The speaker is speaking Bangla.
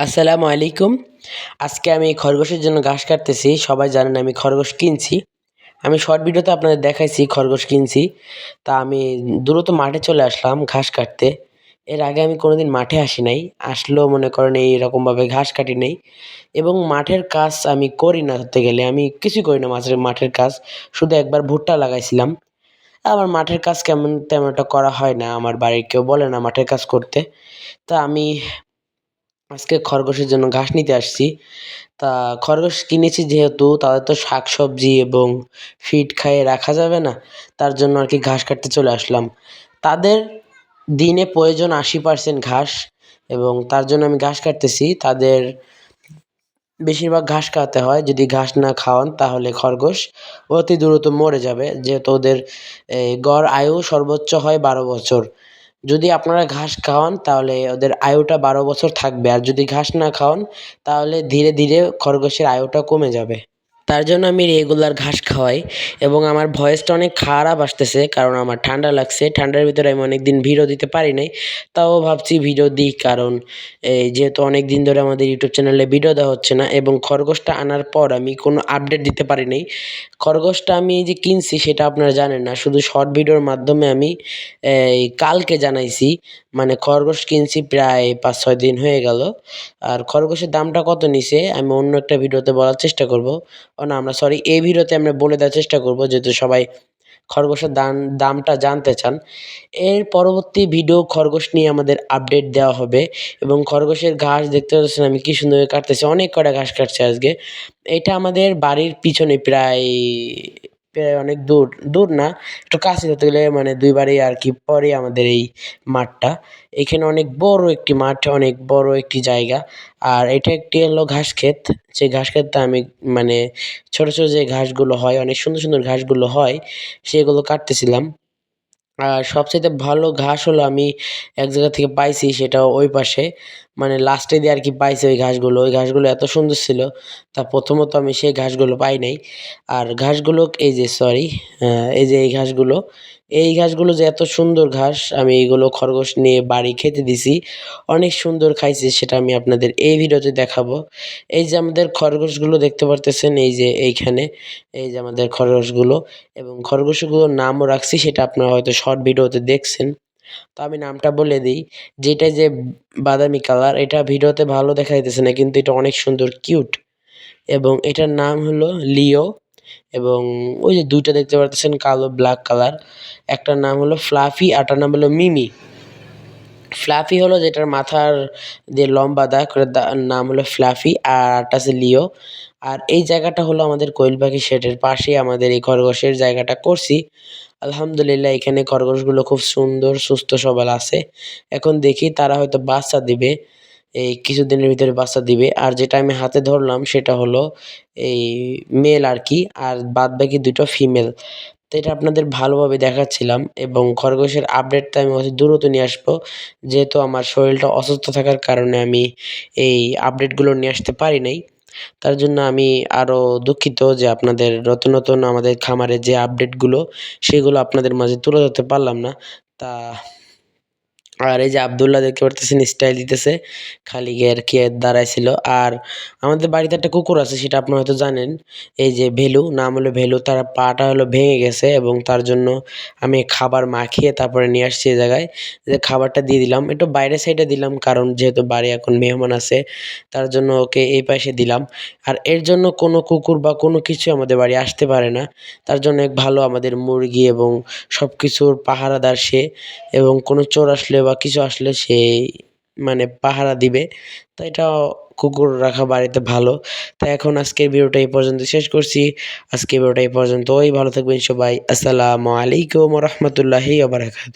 আসসালামু আলাইকুম। আজকে আমি খরগোশের জন্য ঘাস কাটতেছি। সবাই জানেন আমি খরগোশ কিনছি। আমি শর্ট ভিডিওতে আপনাদের দেখাইছি খরগোশ কিনছি। তা আমি দ্রুত মাঠে চলে আসলাম ঘাস কাটতে। এর আগে আমি কোনোদিন মাঠে আসি নাই। আসলেও মনে করেন এইরকমভাবে ঘাস কাটি নেই। এবং মাঠের কাজ আমি করি না ধরতে গেলে। আমি কিছুই করি না মাঝের মাঠের কাজ। শুধু একবার ভুট্টা লাগাইছিলাম। আমার মাঠের কাজ কেমন তেমন একটা করা হয় না। আমার বাড়ির কেউ বলে না মাঠের কাজ করতে। তা আমি আজকে খরগোশের জন্য ঘাস নিতে আসছি। তা খরগোশ কিনেছি যেহেতু তাদের তো শাক সবজি এবং ফিড খাইয়ে রাখা যাবে না, তার জন্য আর কি ঘাস কাটতে চলে আসলাম। তাদের দিনে প্রয়োজন আশি পার্সেন্ট ঘাস এবং তার জন্য আমি ঘাস কাটতেছি। তাদের বেশিরভাগ ঘাস খাওয়াতে হয়, যদি ঘাস না খাওয়ান তাহলে খরগোশ অতি দ্রুত মরে যাবে। যেহেতু ওদের গড় আয়ু সর্বোচ্চ হয় বারো বছর। যদি আপনারা ঘাস খাওয়ান, তাহলে ওদের আয়ুটা বারো বছর থাকবে। আর যদি ঘাস না খাওয়ান, তাহলে ধীরে ধীরে খরগোশের আয়ুটা কমে যাবে। তার জন্য আমি রেগুলার ঘাস খাওয়াই এবং আমার ভয়েসটা অনেক খারাপ আসতেছে কারণ আমার ঠান্ডা লাগছে। ঠান্ডার ভিতরে আমি অনেক দিন ভিডিও দিতে পারি নাই। তাও ভাবছি ভিডিও দিই কারণ, এই যেহেতু অনেক দিন ধরে আমাদের ইউটিউব চ্যানেলে ভিডিও দেওয়া হচ্ছে না এবং খরগোশটা আনার পর আমি কোনো আপডেট দিতে পারি নাই। খরগোশটা আমি যে কিনছি সেটা আপনারা জানেন না, শুধু শর্ট ভিডিওর মাধ্যমে আমি, এই কালকে জানাইছি। মানে খরগোশ কিনছি প্রায় পাঁচ, ছয় দিন হয়ে গেল। আর খরগোশের দামটা কত নিছে, আমি অন্য একটা ভিডিওতে বলার চেষ্টা করব। ও না, আমরা সরি এই ভিডিওতে আমরা বলে দেওয়ার চেষ্টা করব যেহেতু সবাই খরগোশের দাম দামটা জানতে চান। এর পরবর্তী ভিডিও খরগোশ নিয়ে আমাদের আপডেট দেওয়া হবে এবং খরগোশের ঘাস দেখতে পাচ্ছেন আমি কী সুন্দর কাটতেছি, অনেক কটা ঘাস কাটছে আজকে। এটা আমাদের বাড়ির পিছনে প্রায় প্রায় অনেক দূর দূর না, একটু কাছে যেতে গেলে মানে দুই বাড়ি আর কি পরে আমাদের এই মাঠটা। এখানে অনেক বড় একটি মাঠ, অনেক বড় একটি জায়গা। আর এটা একটি হলো ঘাস ক্ষেত। সেই ঘাস ক্ষেতটা আমি মানে ছোট ছোট যে ঘাসগুলো হয়, অনেক সুন্দর সুন্দর ঘাসগুলো হয়, সেগুলো কাটতেছিলাম। আর সবচাইতে ভালো ঘাস হলো আমি এক জায়গা থেকে পাইছি সেটা ওই পাশে। মানে লাস্টে দিয়ে আর কি পাইছে ওই ঘাসগুলো। ওই ঘাসগুলো এত সুন্দর ছিল, তা প্রথমত আমি সেই ঘাসগুলো পাই নাই। আর ঘাসগুলো এই যে সরি এই যে এই ঘাসগুলো এই ঘাসগুলো যে এত সুন্দর ঘাস, আমি এইগুলো খরগোশ নিয়ে বাড়ি খেতে দিছি। অনেক সুন্দর খাইছে সেটা আমি আপনাদের এই ভিডিওতে দেখাবো। এই যে আমাদের খরগোশগুলো দেখতে পারতেছেন, এই যে এইখানে, এই যে আমাদের খরগোশগুলো, এবং খরগোশগুলোর নামও রাখছি, সেটা আপনারা হয়তো শর্ট ভিডিওতে দেখছেন। তো আমি নামটা বলে দিই। যেটা যে বাদামি কালার, এটা ভিডিওতে ভালো দেখা যাইতেছে না, কিন্তু এটা অনেক সুন্দর, কিউট। এবং এটার নাম হলো লিও এবং ওই যে দুইটা দেখতে পারতেছেন কালো, ব্ল্যাক কালার। একটার নাম হলো ফ্লাফি আরটার নাম হলো মিমি। ফ্লাফি হলো যেটার মাথার যে লম্বা দাগ নাম হলো ফ্লাফি আর আরটা আছে লিও। আর এই জায়গাটা হলো আমাদের কোয়েল পাখি শেডের পাশেই আমাদের এই খরগোশের জায়গাটা করছি। আলহামদুলিল্লাহ এখানে খরগোশগুলো খুব সুন্দর, সুস্থ সবল আছে। এখন দেখি তারা হয়তো বাচ্চা দিবে, এই কিছুদিনের ভিতরে বাচ্চা দিবে। আর যেটা আমি হাতে ধরলাম সেটা হলো এই মেল আর কি, আর বাদ বাকি দুটো ফিমেল। তো এটা আপনাদের ভালোভাবে দেখাচ্ছিলাম এবং খরগোশের আপডেটটা আমি অতি দ্রুত নিয়ে আসব। যেহেতু আমার শরীরটা অসুস্থ থাকার কারণে আমি এই আপডেটগুলো নিয়ে আসতে পারি নাই। তার জন্য আমি আরও দুঃখিত যে আপনাদের নতুন নতুন আমাদের খামারে যে আপডেটগুলো সেগুলো আপনাদের মাঝে তুলে ধরতে পারলাম না। তা আর এই যে আবদুল্লাহ দেখতে পারতেছেন স্টাইল দিতেছে, খালি গিয়ে কে দাঁড়ায় ছিল আর আমাদের বাড়িতে একটা কুকুর আছে, সেটা আপনারা হয়তো জানেন, এই যে ভেলু, নাম হলো ভেলু, তার পাটা হলো ভেঙে গেছে এবং তার জন্য আমি খাবার মাখিয়ে তারপরে নিয়ে আসছি এই জায়গায়। যে খাবারটা দিয়ে দিলাম, একটু বাইরের সাইডে দিলাম, কারণ যেহেতু বাড়ি এখন মেহমান আছে, তার জন্য ওকে এই পাশে দিলাম। আর এর জন্য কোনো কুকুর বা কোনো কিছু আমাদের বাড়ি আসতে পারে না, তার জন্য এক ভালো আমাদের মুরগি এবং সব কিছুর পাহারাদার সে এবং কোনো চোর আসলে বা কিছু আসলে সে মানে পাহারা দিবে। তো এটা কুকুর রাখা বাড়িতে ভালো। তাই এখন আজকের ভিডিওটা এই পর্যন্ত শেষ করছি। আজকের ভিডিওটা এই পর্যন্ত ওই ভালো থাকবেন সবাই। আসসালামু আলাইকুম রহমতুল্লাহি আবরাকাত